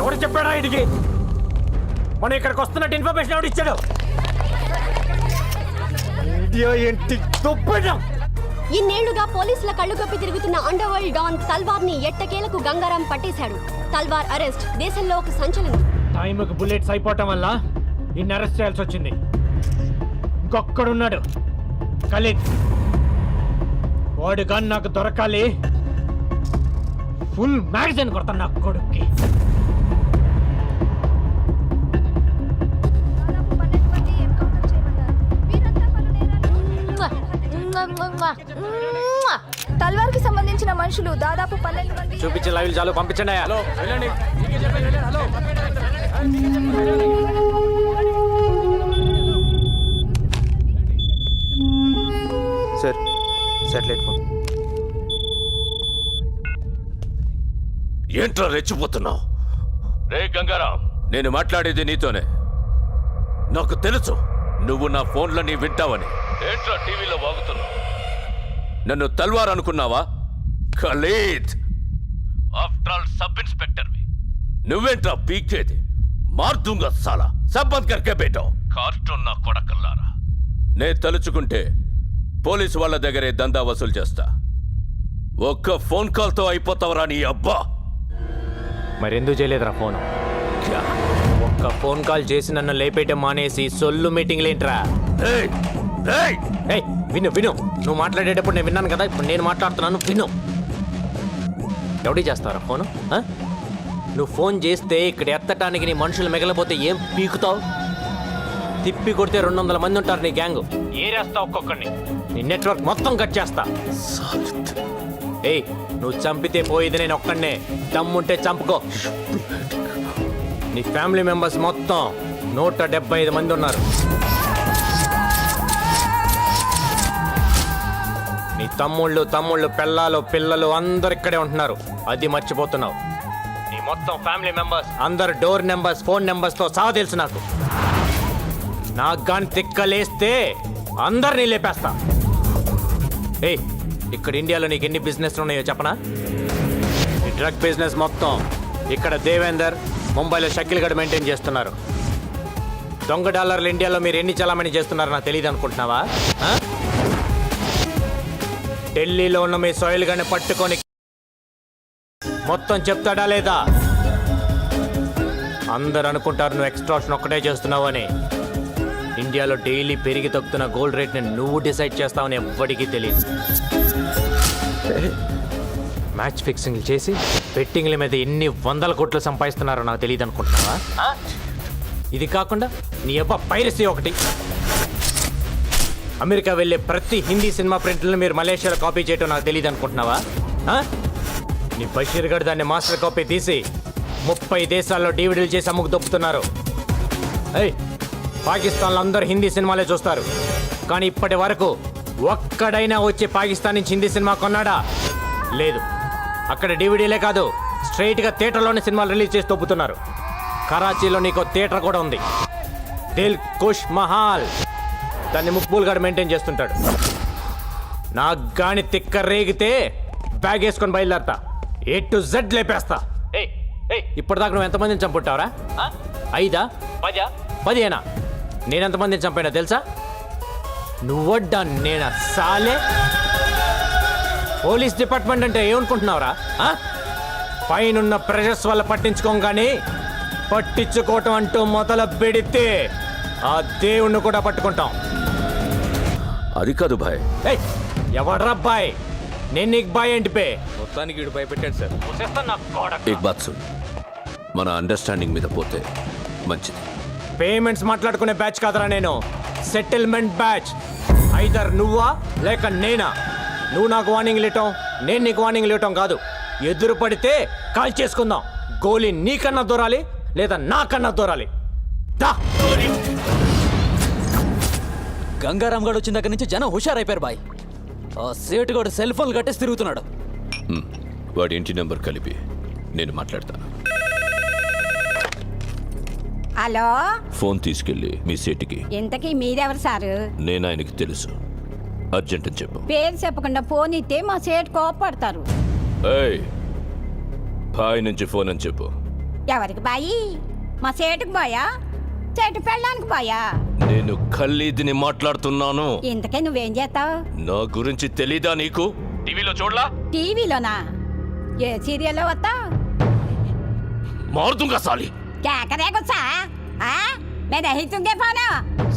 ఎవరు చెప్పాడా ఇడికి? మనం ఇక్కడికి వస్తున్నట్టు ఇన్ఫర్మేషన్ ఎవడు ఇచ్చాడు? ఇండియా ఏంటి? దుబ్బడం ఇన్నేళ్ళుగా పోలీసుల కళ్ళు కప్పి తిరుగుతున్న అండర్ వరల్డ్ డాన్ తల్వార్ని ఎట్టకేలకు గంగారాం పట్టేశాడు. తల్వార్ అరెస్ట్ దేశంలో ఒక సంచలనం. టైంకి బుల్లెట్స్ అయిపోవటం వల్ల ఇన్ని అరెస్ట్ చేయాల్సి వచ్చింది. ఇంకొక్కడున్నాడు. ఖలీద్ వాడు కానీ నాకు దొరకాలి. ఫుల్ మ్యాగజైన్ కొడతాను నా కొడుక్కి. తల్వార్కి సంబంధించిన మనుషులు దాదాపు పన్నెండు మంది. చూపించే లైవ్ చాలు పంపించండి హలో. సార్ సాటిలైట్ ఫోన్ ఏంట్రా రెచ్చిపోతున్నావు? రే గంగారాం. నేను మాట్లాడేది నీతోనే. నాకు తెలుసు నువ్వు నా ఫోన్లని వింటావని. ఏంట్రా టీవీలో వాగుతున్నావు? నన్ను తల్వార్ అనుకున్నావా? ఖలీద్! ఆఫ్టర్ ఆల్ సబ్ ఇన్స్పెక్టర్వి నువ్వేంట్రా పీకేది మార్దుంగ సాలా సబ్బంద్ కర్కే బేటో కార్టూన్ నా కొడకల్లారా. నే తలుచుకుంటే పోలీసు వాళ్ళ దగ్గరే దందా వసూలు చేస్తా. ఒక్క ఫోన్ కాల్తో అయిపోతావరా నీ అబ్బా. మరి ఎందుకు చేయలేదురా ఫోన్? ఒక్క ఫోన్ కాల్ చేసి నన్ను లేపేయటం మానేసి సొల్లు మీటింగ్ లేంట్రా ఏయ్! ఏయ్! ఏయ్ విను విను. నువ్వు మాట్లాడేటప్పుడు నేను విన్నాను కదా ఇప్పుడు నేను మాట్లాడుతున్నాను విను. ఎవడి చేస్తారా ఫోను? నువ్వు ఫోన్ చేస్తే ఇక్కడ ఎత్తటానికి నీ మనుషులు మిగలపోతే ఏం పీకుతావు? తిప్పి కొడితే రెండు వందల మంది ఉంటారు నీ గ్యాంగ్. ఏరేస్తా ఒక్కొక్కడిని? నీ నెట్వర్క్ మొత్తం కట్ చేస్తా. ఏయ్ నువ్వు చంపితే పోయేది నేను ఒక్కడనే. దమ్ముంటే చంపుకో. నీ ఫ్యామిలీ మెంబర్స్ మొత్తం నూట డెబ్బై ఐదు మంది ఉన్నారు. నీ తమ్ముళ్ళు తమ్ముళ్ళు పిల్లలు పిల్లలు అందరు ఇక్కడే ఉంటున్నారు. అది మర్చిపోతున్నావు. నీ మొత్తం ఫ్యామిలీ మెంబర్స్ అందరు డోర్ నెంబర్స్ ఫోన్ నెంబర్స్తో సహా తెలుసు నాకు. నాకు గాని తిక్కలేస్తే అందరినీ లేపేస్తా. ఏ ఇక్కడ ఇండియాలో నీకు ఎన్ని బిజినెస్లు ఉన్నాయో చెప్పనా? ఈ డ్రగ్ బిజినెస్ మొత్తం ఇక్కడ దేవేందర్ ముంబైలో షకిల్ గడ్ మెయింటైన్ చేస్తున్నారు. దొంగ డాలర్లు ఇండియాలో మీరు ఎన్ని చలామణి చేస్తున్నారో నాకు తెలియదు అనుకుంటున్నావా? ఢిల్లీలో ఉన్న మీ సోయిల్ గని పట్టుకొని మొత్తం చెప్తాడా లేదా? అందరు అనుకుంటారు నువ్వు ఎక్స్ట్రాషన్ ఒక్కటే చేస్తున్నావు అని. ఇండియాలో డైలీ పెరిగి తగ్గుతున్న గోల్డ్ రేట్ని నువ్వు డిసైడ్ చేస్తావని ఎవ్వడికి తెలియదు మ్యాచ్ ఫిక్సింగ్ చేసి బెట్టింగ్ల మీద ఎన్ని వందల కోట్లు సంపాదిస్తున్నారో నాకు తెలియదు అనుకుంటున్నావా? ఇది కాకుండా నీ అబ్బా పైరసీ ఒకటి. అమెరికా వెళ్ళే ప్రతి హిందీ సినిమా ప్రింట్లను మీరు మలేషియాలో కాపీ చేయటం నాకు తెలియదు అనుకుంటున్నావా? నీ బషీర్ గడ్ దాన్ని మాస్టర్ కాపీ తీసి ముప్పై దేశాల్లో డీవీడీలు చేసి అమ్ముకు దొప్పుతున్నారు ఏయ్ పాకిస్తాన్లో అందరూ హిందీ సినిమాలే చూస్తారు. కానీ ఇప్పటి వరకు ఒక్కడైనా వచ్చి పాకిస్తాన్ నుంచి హిందీ సినిమా కొన్నాడా? లేదు. అక్కడ డీవీడీలే కాదు స్ట్రైట్గా థియేటర్లోనే సినిమాలు రిలీజ్ చేసి తొప్పుతున్నారు. కరాచీలో నీకు థియేటర్ కూడా ఉంది. దిల్ కుష్ మహాల్. దాన్ని ముక్బూల్ గారు మెయింటైన్ చేస్తుంటాడు. నాకు గాని తిక్క రేగితే బ్యాగ్ వేసుకొని బయలుదేరతా. A to Z లేపేస్తా. ఇప్పటిదాకా నువ్వు ఎంతమందిని చంపుంటావురా? ఐదా? పదా? పదిహేనా నేను ఎంతమందిని చంపానో తెలుసా? నువ్వడ్డా నేనా? సాలే! పోలీస్ డిపార్ట్మెంట్ అంటే ఏమనుకుంటున్నావురా? ఆ? పైనున్న ప్రెషర్స్ వల్ల పట్టించుకోగానే పట్టించుకోవటం అంటూ మొదలు పెడితే ఆ దేవుణ్ణి కూడా పట్టుకుంటాం. అది కాదు భాయ్. ఏయ్ ఎవడ్రా బాయ్ నేను నీకు బాయ్ ఏంటి పే? మొత్తానికి వీడు భయపెట్టాడు సార్. బాత్ మన అండర్స్టాండింగ్ మీద పోతే మంచిది. పేమెంట్స్ మాట్లాడుకునే బ్యాచ్ కాదరా నేను. Settlement batch. ఐదర్ నువ్వా? లేక నేనా? నువ్వు నాకు వార్నింగ్ లేటం నేను నీకు వార్నింగ్ లేటం కాదు. ఎదురు పడితే కాల్ చేసుకుందాం. గోలీ నీకన్నా దూరాలి లేదా నాకన్నా దూరాలి. దా! గంగారాం గడు వచ్చిన దగ్గర నుంచి జనం హుషారైపోయారు బాయ్. ఆ సేటుగాడు సెల్ ఫోన్ కట్టేసి తిరుగుతున్నాడు. వాడి ఇంటి నెంబర్ కలిపి నేను మాట్లాడతాను. హలో? ఫోన్ తీసుకెళ్ళి మీ సేటికి. ఇంతకీ మీరెవరు సారు? నేను ఆయనకి తెలుసు. అర్జెంట్ అని చెప్పు. పేరు చెప్పకుండా ఫోన్ ఇస్తే మా సేటు కోపడతారు. ఏయ్ బాయ్ నుంచి ఫోన్ అని చెప్పు. ఎవరికి బాయి? మా సేటుకు బాయా? చెట్టు పెళ్ళడానికి బాయా? నేను ఖల్లీదిని మాట్లాడుతున్నాను. ఇంతకే నువ్వేం చేస్తావు? నా గురించి తెలీదా నీకు? టీవీలో చూడలా? టీవీలోనా? ఏ సీరియల్లో వస్తావు? మారుతుంగా సాలి. కేకరే గుచ్చా నేను రహితుంగే పోను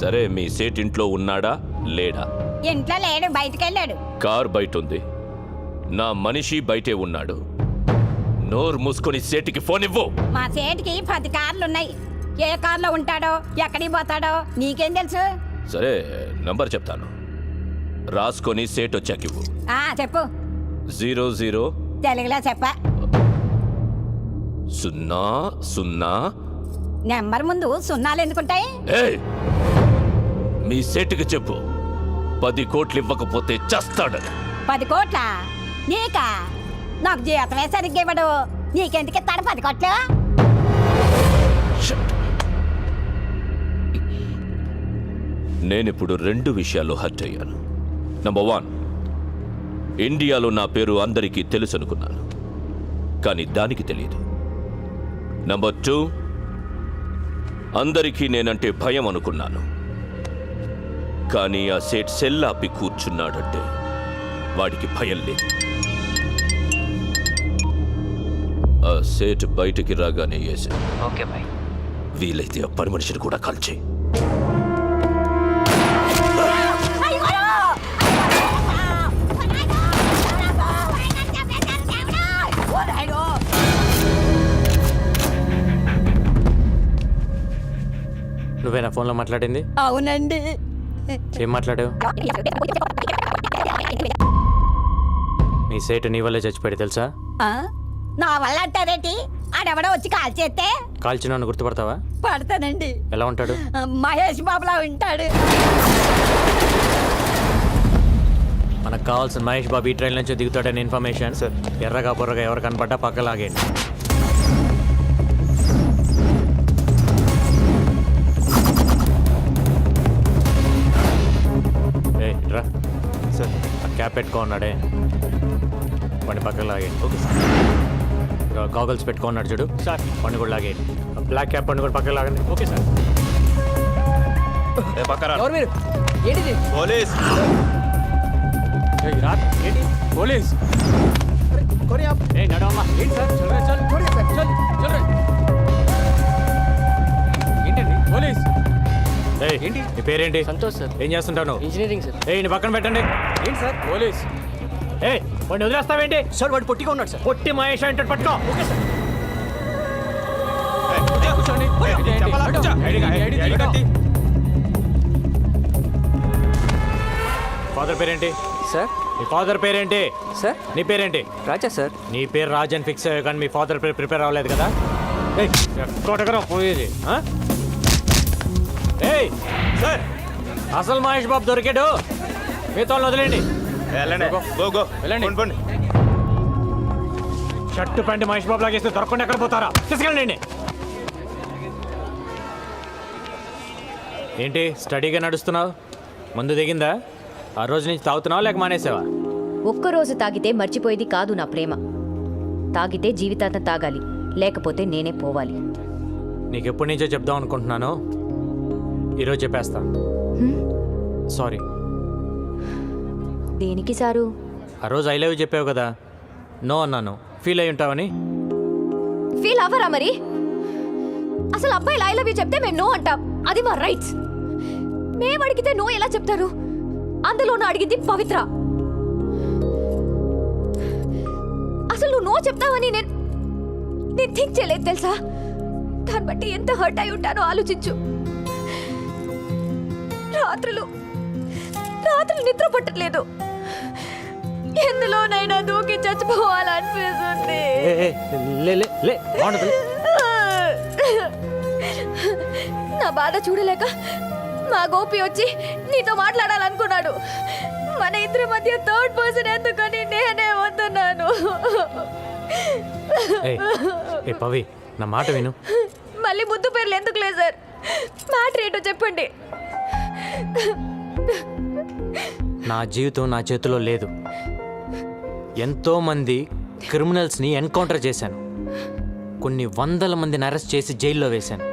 సరే మీ సేట్ ఇంట్లో ఉన్నాడా లేడా? ఇంట్లో లేడు బయటికి వెళ్ళాడు కార్ బయట ఉంది నా మనిషి బయటే ఉన్నాడు. నోరు మూసుకొని సేటికి ఫోన్ ఇవ్వు మా సేటుకి పది కార్లు ఉన్నాయి ఏ కార్లో ఉంటాడో ఎక్కడికి పోతాడో నీకేం తెలుసు? సరే నంబర్ చెప్తాను. రాసుకొని సేట్ వచ్చాక ఇవ్వు ఆ చెప్పు. జీరో జీరో తెలుగులో చెప్ప. సున్నా సున్నా. నెంబర్ ముందు సున్నాలు ఎందుకుంటాయి? ఏయ్! మీ సేటుకి చెప్పు. పది కోట్లు ఇవ్వకపోతే చస్తాడని పది కోట్ల? నీకా? నాకు జీతమే సరిగ్గా ఇవ్వడు. నీకెందుకు ఇస్తాడు పది కోట్లు? Shit. నేనిప్పుడు రెండు విషయాల్లో హర్ట్ అయ్యాను. నంబర్ వన్ ఇండియాలో నా పేరు అందరికీ తెలుసు అనుకున్నాను కానీ దానికి తెలియదు. నంబర్ టూ అందరికీ నేనంటే భయం అనుకున్నాను. కానీ ఆ సేట్ సెల్లాపి కూర్చున్నాడంటే వాడికి భయం లేదు. ఆ సేట్ బయటికి రాగానే బాయ్. వీలైతే ఆ పని మనిషిని కూడా కాల్చే నువ్వేనా ఫోన్లో మాట్లాడింది? అవునండి. ఏం మాట్లాడావు? నీ సేటు నీ వల్లే చచ్చిపోయాడు తెలుసా? ఆ? నా వల్ల అంటారేంటి? ఆడెవడో వచ్చి కాల్ చేస్తే? కాల్చిన గుర్తుపడతావా? పడతానండి. ఎలా ఉంటాడు? మహేష్ బాబులా ఉంటాడు. మనకు కావాల్సిన మహేష్ బాబు ఈ ట్రైన్ నుంచి దిగుతాడని ఇన్ఫర్మేషన్ సార్. ఎర్రగా బుర్రగా ఎవరు కనపడ్డా పక్క ఆ క్యాప్ పెట్టుకో ఉన్నాడే వాడిని పక్కకు లాగేయండి ఓకే సార్. గాగల్స్ పెట్టుకో ఉన్నాడు చూడు. సార్. వాడిని కూడా లాగేయండి బ్లాక్ క్యాప్ వాడిని కూడా పక్కకు లాగండి. Okay sir. ఏ పక్కరా ఎవరు మీరు? ఏంటిది? పోలీస్. ఏంటి? పోలీస్. ఏ నడవమ్మా. ఏంటి సార్? చల్ రే, చల్. చల్ చల్ రే. ఏంటండి? పోలీస్. ఏంటి? నీ పేరేంటి? సంతోష్ సార్. ఏం చేస్తుంటావు నువ్వు? Engineering sir. ఏయ్ నీ పక్కన పెట్టండి. ఏంటి సార్? పోలీస్. ఏయ్ వాడిని వదిలేస్తావేంటి? సార్ వాడు పొట్టిగా ఉన్నాడు సార్. పొట్టి మహేష్ అంటే పట్టుకో. Okay sir. ఫాదర్ పేరేంటి? సార్. నీ ఫాదర్ పేరేంటి? సార్. నీ పేరేంటి? రాజా సార్. నీ పేరు రాజన్ ఫిక్స్ అయ్యో కానీ మీ ఫాదర్ పేరు ప్రిపేర్ అవ్వలేదు కదా? ఏయ్ ఎక్కడెక్కడ పోయేది? ఏయ్ సార్ అసలు మహేష్ బాబు దొరికాడు. మీతో వదిలేండి వెళ్ళండి. గో గో వెళ్ళండి. పోండి, పోండి. షర్టు ప్యాంట్ మహేష్ బాబు లాగేస్తే దొరకకుండా ఎక్కడ పోతారా? తీసుకెళ్ళండి. ఏంటి స్టడీగా నడుస్తున్నావు? ముందు దిగిందా? ఆ రోజు నుంచి తాగుతున్నావా లేక మానేసావా? ఒక్కరోజు తాగితే మర్చిపోయేది కాదు నా ప్రేమ. తాగితే జీవితాంతం తాగాలి లేకపోతే నేనే పోవాలి. నీకు ఎప్పటి నుంచో చెప్దాం అనుకుంటున్నాను. ఈరోజు చెప్పేస్తా. సారీ. దేనికి సారు? ఆ రోజు ఐ లవ్ చెప్పావు కదా. నో అన్నాను. ఫీల్ అయి ఉంటావని? ఫీల్ అవ్వరా మరి? అసలు అబ్బాయిలు ఐ లవ్ యూ చెప్తే మేము నో అంటాం. అది మా రైట్స్. మేము అడిగితే నో ఎలా చెప్తారు? అందులోనూ అడిగింది పవిత్ర. అసలు నువ్వు నో చెప్తావని నేను నేను థింక్ చేయలేదు తెలుసా? దాన్ని బట్టి ఎంత హర్ట్ అయి ఉంటానో ఆలోచించు. రాత్రులు. రాత్రులు నిద్ర పట్టట్లేదు. ఎందులోనైనా దూకి చచ్చిపోవాలనిపిస్తుంది. నా బాధ చూడలేక మా గోపి వచ్చి నీతో మాట్లాడాలనుకున్నాడు. మన ఇద్దరి మధ్య థర్డ్ పర్సన్ ఎందుకని నేనే వస్తున్నాను ఏయ్, ఏ పవి నా మాట విను. మళ్ళీ ముద్దు పేర్లు ఎందుకు లేదు సార్? మ్యాటర్ ఏంటో చెప్పండి. నా జీవితం నా చేతిలో లేదు. ఎంతోమంది క్రిమినల్స్ని ఎన్కౌంటర్ చేశాను. కొన్ని వందల మందిని అరెస్ట్ చేసి జైల్లో వేశాను.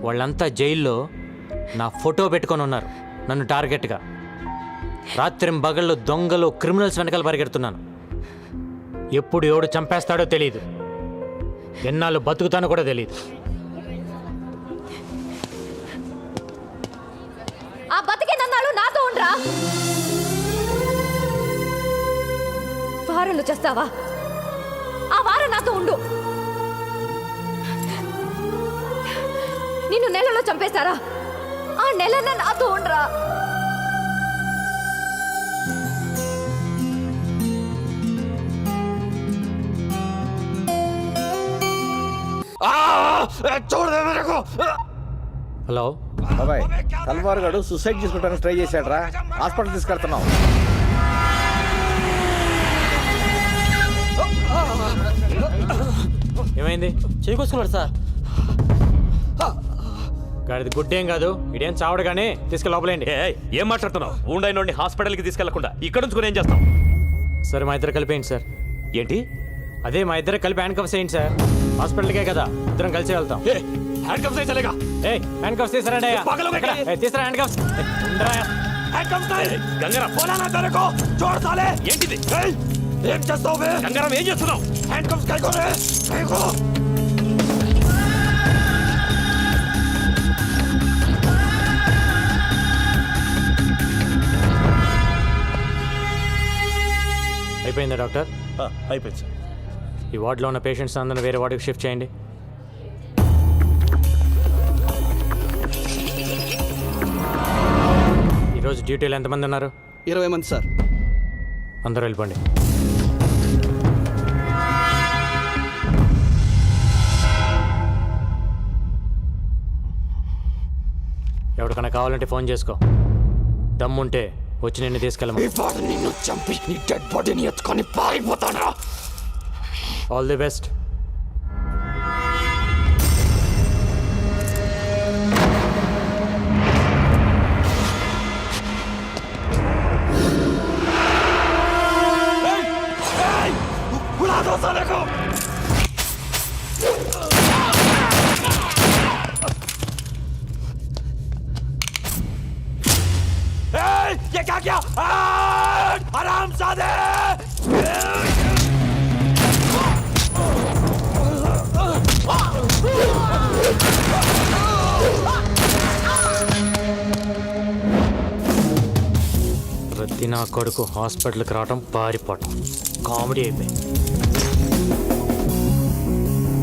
వాళ్ళంతా జైల్లో నా ఫోటో పెట్టుకొని ఉన్నారు నన్ను టార్గెట్గా రాత్రి బగళ్ళు దొంగలు క్రిమినల్స్ వెనకాల పరిగెడుతున్నాను. ఎప్పుడు ఎవడు చంపేస్తాడో తెలియదు ఎన్నాళ్ళు బతుకుతానో కూడా తెలియదు ఉండరా వారంలో చేస్తావా? ఆ వారం నాతో ఉండు. నిన్ను నెలలో చంపేస్తారా? ఆ నెలన్న నాతో ఉండరా? హలో? బాబాయ్ తల్వార్ గడు సూసైడ్ చేసుకోవడానికి ట్రై చేశాడు రా హాస్పిటల్ తీసుకెళ్తున్నాం ఏమైంది? చేకొసుకున్నాడు సార్. గాడిది గుడ్డేం కాదు ఇదేం చావడు కానీ తీసుకెళ్ళి లోపలేండి ఏయ్, ఏం మాట్లాడుతున్నావు? ఉండైన హాస్పిటల్కి తీసుకెళ్ళకుండా ఇక్కడ ఉంచుకుని ఏం చేస్తాం సరే మా ఇద్దరు కలిపేయండి సార్. ఏంటి? అదే మా ఇద్దరు కలిపి హ్యాండ్ కప్స్ వేయండి సార్. హాస్పిటల్కే కదా ఇద్దరం కలిసి వెళ్తాం. ఏ హ్యాండ్ కప్స్ వేసేలేగా ఏ హ్యాండ్ కప్స్ తీసుకురండి అయ్యా పగలు పెట్టే. ఇక్కడ, ఏ, తీసుకురా హ్యాండ్ కప్స్ ఏ, ఉండరా అయ్యా. గంగారా. పోలానా తనకో చూడసాలే ఏంటిది? ఏయ్, ఏం చేస్తావు గంగారం ఏం చేస్తున్నావు? హ్యాండ్ కప్స్ కైకోరే కైకో. అయిపోయిందా డాక్టర్? అయిపోయింది సార్. ఈ వార్డులో ఉన్న పేషెంట్స్ అందరిని వేరే వార్డుకి షిఫ్ట్ చేయండి. ఈరోజు డ్యూటీలో ఎంతమంది ఉన్నారు? ఇరవై మంది సార్. అందరూ వెళ్ళిపోండి. ఎవరికైనా కావాలంటే ఫోన్ చేసుకో. దమ్ముంటే వచ్చి నిన్ను తీసుకెళ్ళమా నిన్ను చంపి నీ డెడ్ బాడీని ఎత్తుకొని పారిపోతాను ఆల్ ది బెస్ట్ उड़ा दो साले को ए, ये क्या किया आराम सादे ప్రతి నా కొడుకు హాస్పిటల్కి రావడం పారిపోవటం కామెడీ అయిపోయింది